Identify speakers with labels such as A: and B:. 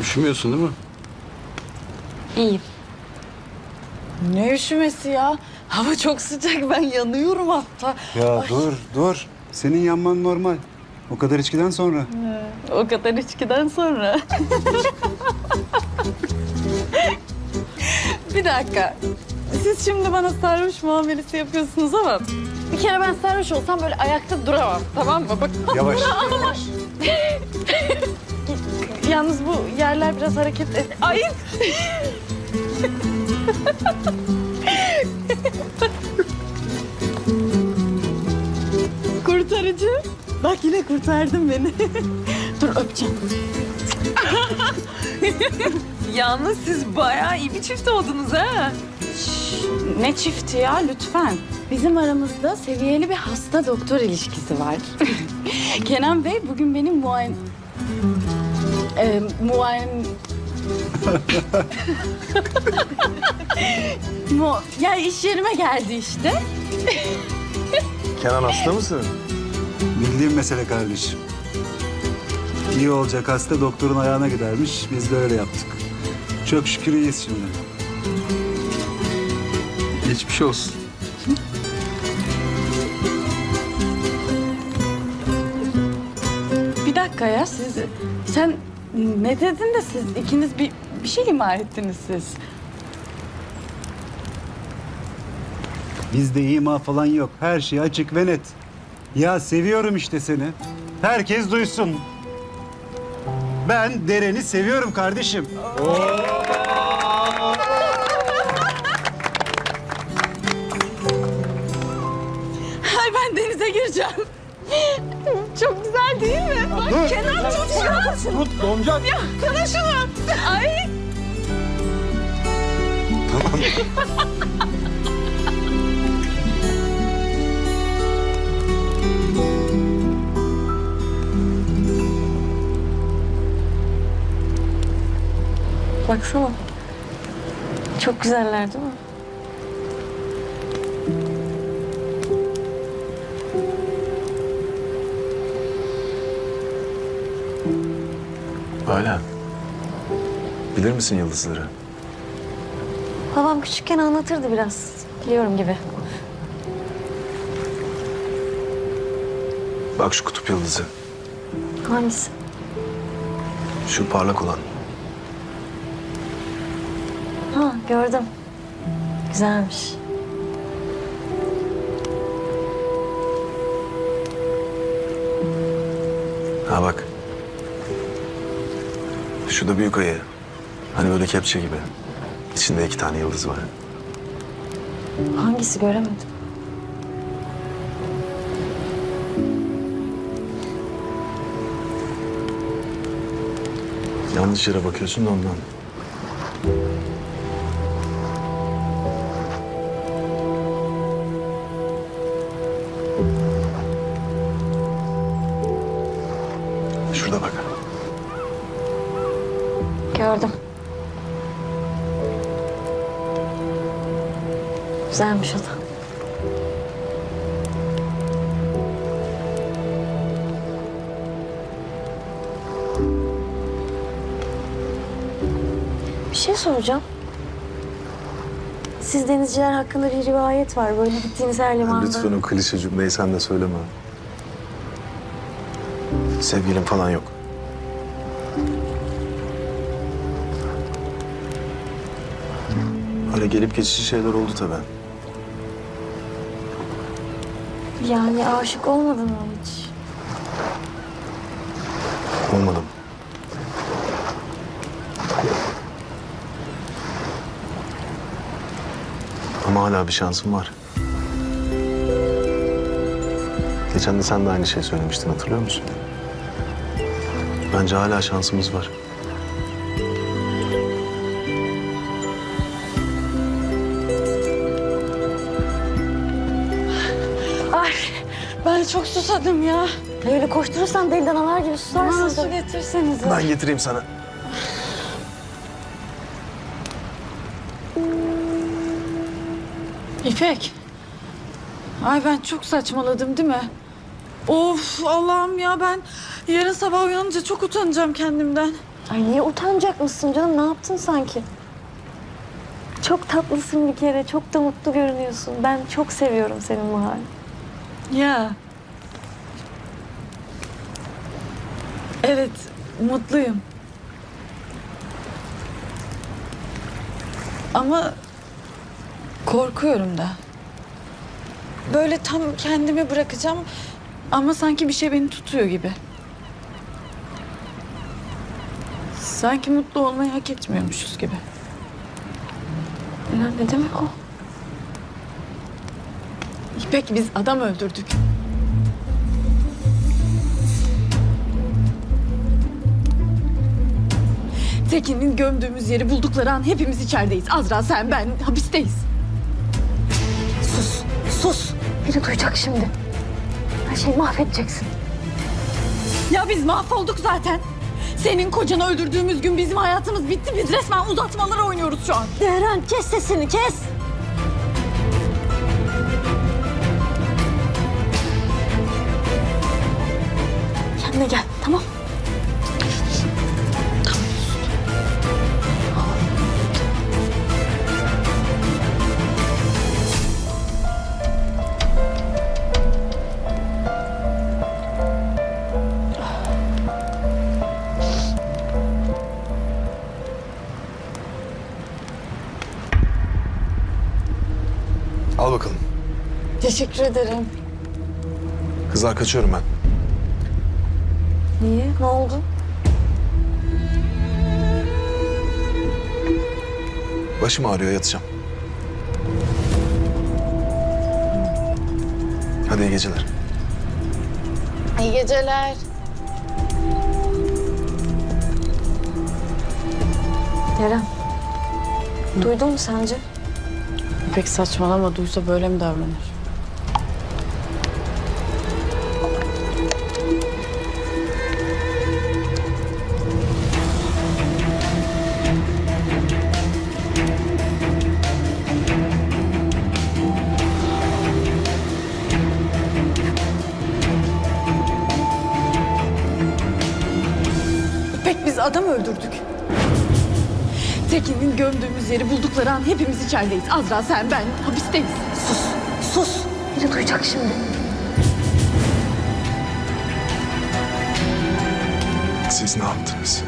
A: Üşümüyorsun değil mi?
B: İyiyim.
C: Ne üşümesi ya? Hava çok sıcak ben yanıyorum hatta.
D: Ya dur dur. Senin yanman normal. O kadar içkiden sonra.
C: O kadar içkiden sonra. bir dakika. Siz şimdi bana sarhoş muamelesi yapıyorsunuz ama bir kere ben sarhoş olsam böyle ayakta duramam tamam mı? Bak
D: Yavaş.
C: yalnız bu yerler biraz hareket et. Ay! Kurtarıcı. Bak yine kurtardın beni. Dur öpeceğim.
B: Yalnız siz bayağı iyi bir çift oldunuz ha.
C: Ne çifti ya lütfen. Bizim aramızda seviyeli bir hasta doktor ilişkisi var. Kenan Bey bugün benim muayen... Ee, muayen... Mu... Ya iş yerime geldi işte.
A: Kenan hasta mısın?
D: Bildiğim mesele kardeşim. İyi olacak hasta doktorun ayağına gidermiş. Biz de öyle yaptık. Çok şükür iyiyiz şimdi.
A: Geçmiş olsun.
C: Bir dakika ya siz... Sen ne dedin de siz ikiniz bir, bir şey ima ettiniz siz.
D: Bizde ima falan yok. Her şey açık ve net. Ya seviyorum işte seni. Herkes duysun. Ben Deren'i seviyorum kardeşim.
C: Ay ben denize gireceğim. Çok güzel değil mi? Bak Kenan tut şunu.
A: Tut donacak.
C: Ya Kenan şunu. Ay.
B: Baksana. Çok güzeller değil mi?
E: Hala. Bilir misin yıldızları?
B: Babam küçükken anlatırdı biraz. Biliyorum gibi.
E: Bak şu kutup yıldızı.
B: Hangisi?
E: Şu parlak olan.
B: Ha gördüm. Güzelmiş.
E: Ha bak. Şu da büyük ayı. Hani böyle kepçe gibi. İçinde iki tane yıldız var.
B: Hangisi göremedim.
E: Yanlış yere bakıyorsun da ondan.
B: Güzelmiş o da. Bir şey soracağım. Siz denizciler hakkında bir rivayet var. Böyle gittiğiniz her limanda.
E: Lütfen o klişe cümleyi sen de söyleme. Sevgilim falan yok. Öyle gelip geçici şeyler oldu tabii.
B: Yani aşık olmadın mı hiç?
E: Olmadım. Ama hala bir şansım var. Geçen de sen de aynı şey söylemiştin hatırlıyor musun? Bence hala şansımız var.
C: Ben çok susadım ya.
B: Böyle koşturursan deli danalar gibi susarsın.
C: Bana su getirsenize.
E: Ben getireyim sana.
C: İpek. Ay ben çok saçmaladım değil mi? Of Allah'ım ya ben yarın sabah uyanınca çok utanacağım kendimden.
F: Ay niye utanacak mısın canım? Ne yaptın sanki? Çok tatlısın bir kere. Çok da mutlu görünüyorsun. Ben çok seviyorum senin bu halini.
C: Ya. Evet, mutluyum. Ama korkuyorum da. Böyle tam kendimi bırakacağım ama sanki bir şey beni tutuyor gibi. Sanki mutlu olmayı hak etmiyormuşuz gibi.
F: Ya ne demek o?
C: İpek biz adam öldürdük. Tekin'in gömdüğümüz yeri buldukları an hepimiz içerideyiz. Azra, sen, ben hapisteyiz.
F: Sus, sus. Biri duyacak şimdi. Her şeyi mahvedeceksin.
C: Ya biz mahvolduk zaten. Senin kocanı öldürdüğümüz gün bizim hayatımız bitti. Biz resmen uzatmaları oynuyoruz şu an.
F: Deren kes sesini kes.
C: Teşekkür ederim.
E: Kızlar kaçıyorum ben.
F: Niye? Ne oldu?
E: Başım ağrıyor yatacağım. Hadi iyi geceler.
C: İyi geceler.
F: Deren. Duydun mu sence?
C: İpek saçmalama duysa böyle mi davranır? Öldürdük. Tekin'in gömdüğümüz yeri buldukları an hepimiz içerideyiz. Azra, sen, ben hapisteyiz.
F: Sus, sus. Biri duyacak şimdi.
E: Siz ne yaptınız?